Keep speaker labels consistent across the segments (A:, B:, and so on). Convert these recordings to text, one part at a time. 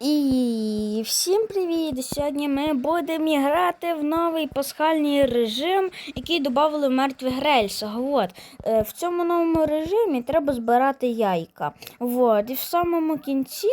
A: І всім привіт! Сьогодні ми будемо грати в новий пасхальний режим, який додали в мертвих рельсах. От. Е, В цьому новому режимі треба збирати яйка. От. І в самому кінці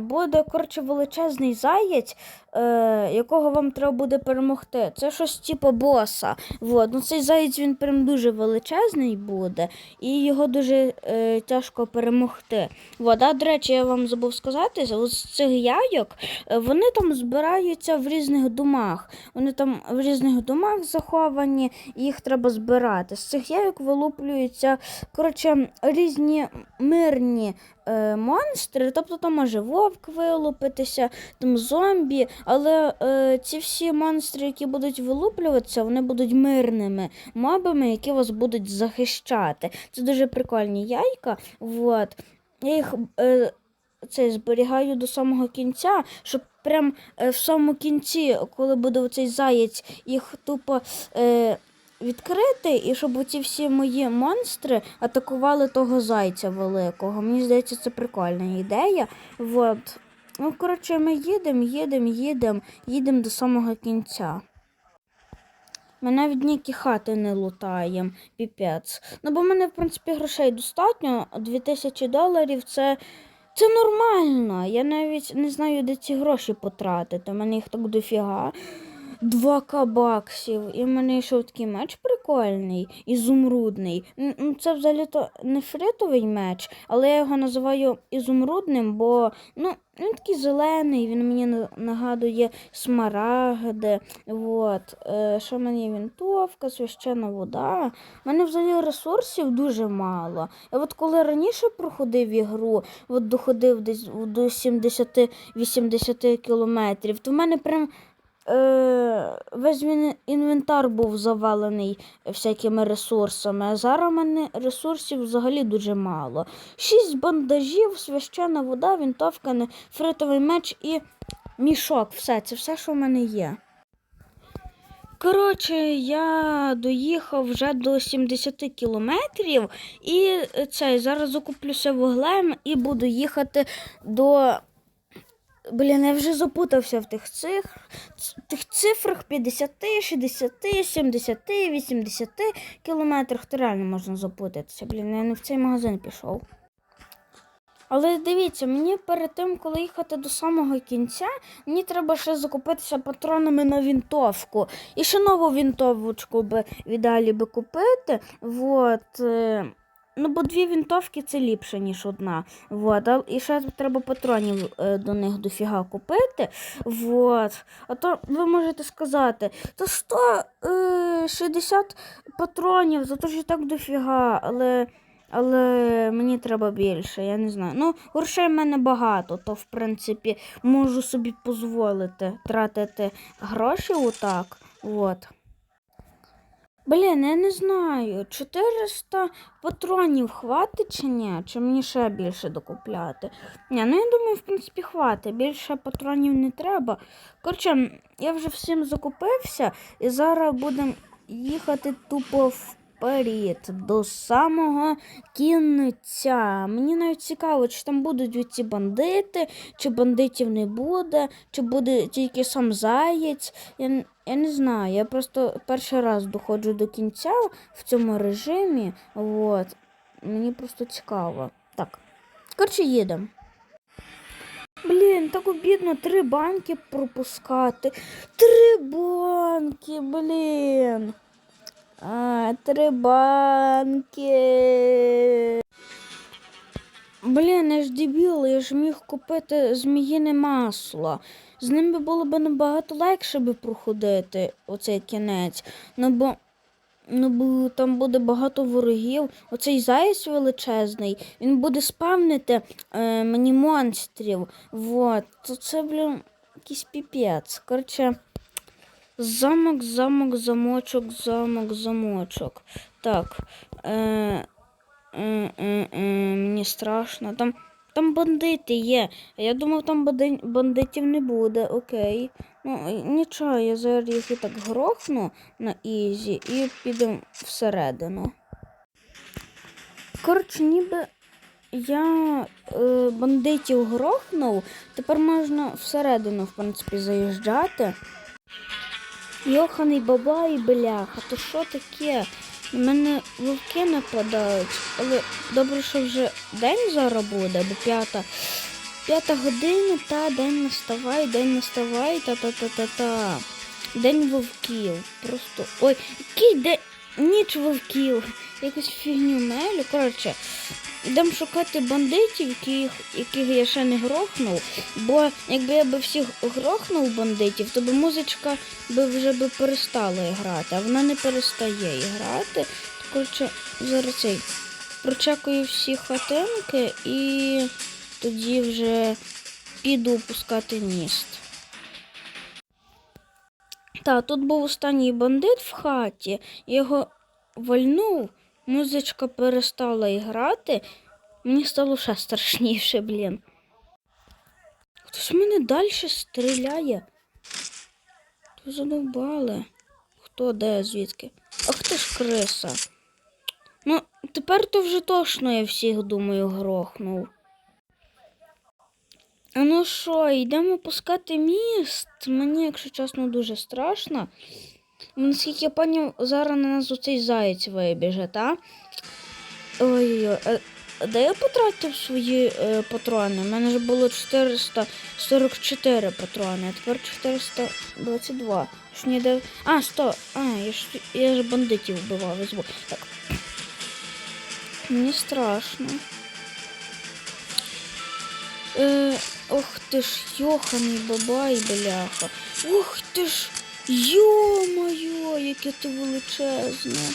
A: буде коротше, величезний заєць, е, якого вам треба буде перемогти. Це щось типу боса. От. Ну, цей заєць він прям дуже величезний буде, і його дуже е, тяжко перемогти. От. А, до речі, я вам забув сказати, з цих яйок е, вони там збираються в різних домах. Вони там в різних домах заховані, і їх треба збирати. З цих яйок вилуплюються коротше, різні мирні е, монстри. Тобто там може вовк вилупитися, там зомбі, але е, ці всі монстри, які будуть вилуплюватися, вони будуть мирними мобами, які вас будуть захищати. Це дуже прикольні яйка. Вот. Я їх е, це зберігаю до самого кінця, щоб прям е, в самому кінці, коли буде оцей заєць, їх тупо е, відкрити, і щоб оці всі мої монстри атакували того зайця великого. Мені здається, це прикольна ідея. Вот. Ну, коротше, ми їдемо, їдемо, їдемо, їдемо до самого кінця. Ми навіть ніякі хати не лутаємо, піпець. Ну, бо в мене, в принципі, грошей достатньо. 2000 доларів це, це нормально. Я навіть не знаю, де ці гроші потратити. У мене їх так дофіга. 2к баксів. І в мене йшов такий меч прикольний, ізумрудний. Ну, Це взагалі-то не фритовий меч, але я його називаю ізумрудним, бо ну, він такий зелений, він мені на- нагадує смарагди. Вот. Е, що в вінтовка, священна вода. У мене взагалі ресурсів дуже мало. Я от коли раніше проходив ігру, от доходив десь до 70-80 кілометрів, то в мене прям весь він інвентар був завалений всякими ресурсами, а зараз у мене ресурсів взагалі дуже мало. Шість бандажів, священна вода, вінтовка, нефритовий меч і мішок. Все, це все, що в мене є. Коротше, я доїхав вже до 70 кілометрів, і це зараз закуплюся вуглем і буду їхати до. Блін, я вже запутався в тих цих ц- тих цифрах 50, 60, 70, 80 кілометрах. То реально можна запутатися. Блін, я не в цей магазин пішов. Але дивіться, мені перед тим, коли їхати до самого кінця, мені треба ще закупитися патронами на вінтовку. І ще нову вінтовочку би в ідеалі би купити. Вот. Е, Ну, бо дві вінтовки це ліпше, ніж одна. Вот. І ще треба патронів е, до них дофіга купити. Вот. А то ви можете сказати, то 160 патронів, за ж і так дофіга, але. Але мені треба більше, я не знаю. Ну, грошей в мене багато, то в принципі можу собі дозволити тратити гроші отак. От. Блін, я не знаю, 400 патронів хватить чи ні? Чи мені ще більше докупляти? Ні, ну я думаю, в принципі, хватить. Більше патронів не треба. Коротше, я вже всім закупився і зараз будемо їхати тупо вперед до самого кінця. Мені навіть цікаво, чи там будуть ці бандити, чи бандитів не буде, чи буде тільки сам заєць. Я, я не знаю. Я просто перший раз доходжу до кінця в цьому режимі. От. Мені просто цікаво. Так. Коротше, їдемо. Блін, так обідно три банки пропускати. Три банки, блін. А, три банки. Блін, я ж дебіл, я ж міг купити зміїне масло. З ним би було б набагато легше би проходити оцей кінець. Ну бо, ну бо там буде багато ворогів. Оцей заєць величезний, він буде спавнити е, мені монстрів. Вот. То це, блін, якийсь піпець. Коротше. Замок, замок, замочок, замок, замочок. Так. Е, е, е, е, мені страшно. Там, там бандити є. А Я думав, там бандитів не буде. Окей. Ну, нічого, я зараз їх і так грохну на ізі і підемо всередину. Коротше, ніби я е, бандитів грохнув, тепер можна всередину, в принципі, заїжджати. Йоханий бабай, бляха, то що таке? На мене вовки нападають, але добре, що вже день зараз буде, бо п'ята. П'ята година, та день наставай, день наставай, та-та-та-та-та. День вовків. Просто. Ой, який день. Ніч вовків. Якусь фігню мелю. Коротше, йдемо шукати бандитів, яких, яких я ще не грохнув. Бо якби я би всіх грохнув бандитів, то би музичка би вже би перестала грати, а вона не перестає грати. Коротше, зараз цей прочекаю всі хатинки і тоді вже піду опускати міст. Та, тут був останній бандит в хаті, його вальнув, музичка перестала грати, мені стало ще страшніше, блін. Хтось в мене далі стріляє. То задовбали. Хто де, звідки? Ах ти ж криса. Ну, тепер то вже точно я всіх, думаю, грохнув. А ну що, йдемо пускати міст? Мені, якщо чесно, дуже страшно. Ну, Наскільки я поняв, зараз на нас оцей заєць вибіже, та? Ой-ой-ой. а- а Де я потратив свої е, патрони? У мене ж було 444 патрони, а тепер 422. Ж ніде... А, 100. А, я ж, я ж бандитів вбивав, я. Так. Мені страшно. Е, ох ти ж, йоханий бабай, бляха. Ох ти ж, йо-моє, яке ти величезне.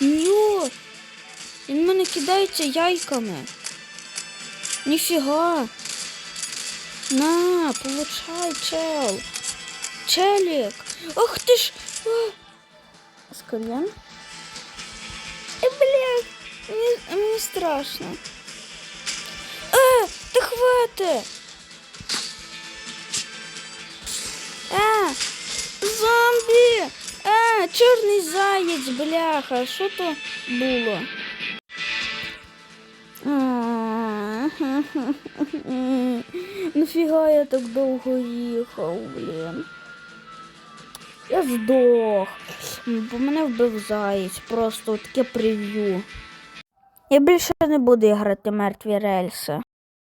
A: Йо, він мене кидається яйками. Ніфіга. На, получай, чел. Челік. Ох ти ж. А. Скален? Е, блядь, мені, мені страшно. Е, та хвати. Чорний заєць, бляха, що то було? Нафіга я так довго їхав, блін. Я здох. Бо мене вбив заєць, просто таке прев'ю. Я більше не буду грати мертві рельси.